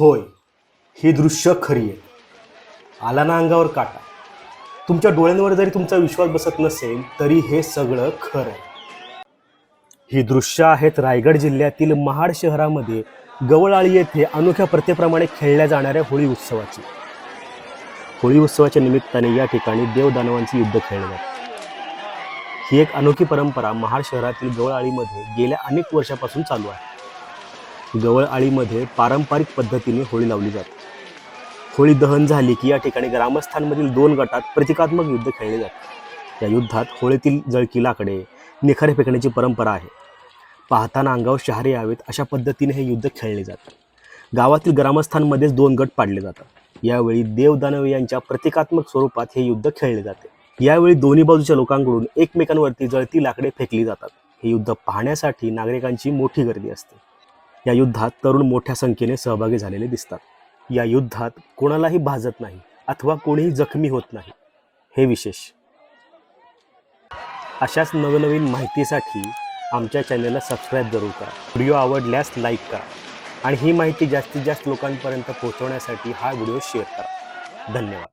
होय ही दृश्य खरी आहेत आला ना अंगावर काटा. तुमच्या डोळ्यांवर जरी तुमचा विश्वास बसत नसेल तरी हे सगळं खरं आहे. ही दृश्य आहेत रायगड जिल्ह्यातील महाड शहरामध्ये गवळाळी येथे अनोख्या प्रथेप्रमाणे खेळल्या जाणाऱ्या होळी उत्सवाची. होळी उत्सवाच्या निमित्ताने या ठिकाणी देवदानवांचे युद्ध खेळले जाते. ही एक अनोखी परंपरा महाड शहरातील गवळाळीमध्ये गेल्या अनेक वर्षापासून चालू आहे. जवळ आळीमध्ये पारंपरिक पद्धतीने होळी लावली जाते. होळी दहन झाली की या ठिकाणी ग्रामस्थांमधील दोन गटात प्रतिकात्मक युद्ध खेळले जाते. या युद्धात होळीतील जळकी लाकडे निखारे फेकण्याची परंपरा आहे. पाहताना अंगावर शहारे यावेत अशा पद्धतीने हे युद्ध खेळले जाते. गावातील ग्रामस्थांमध्येच दोन गट पाडले जातात. यावेळी देवदानव यांच्या प्रतिकात्मक स्वरूपात हे युद्ध खेळले जाते. यावेळी दोन्ही बाजूच्या लोकांकडून एकमेकांवरती जळती लाकडे फेकली जातात. हे युद्ध पाहण्यासाठी नागरिकांची मोठी गर्दी असते. या युद्धात तरुण मोठ्या संख्येने सहभागी झालेले दिसतात. या युद्धात कोणालाही भाजत नाही अथवा कोणीही जखमी होत नाही. हे विशेष. अशाच नवनवीन माहितीसाठी आमच्या चॅनलला सबस्क्राईब जरूर करा. व्हिडिओ आवडल्यास लाईक करा आणि ही माहिती जास्तीत जास्त लोकांपर्यंत पोहोचवण्यासाठी हा व्हिडिओ शेअर करा. धन्यवाद.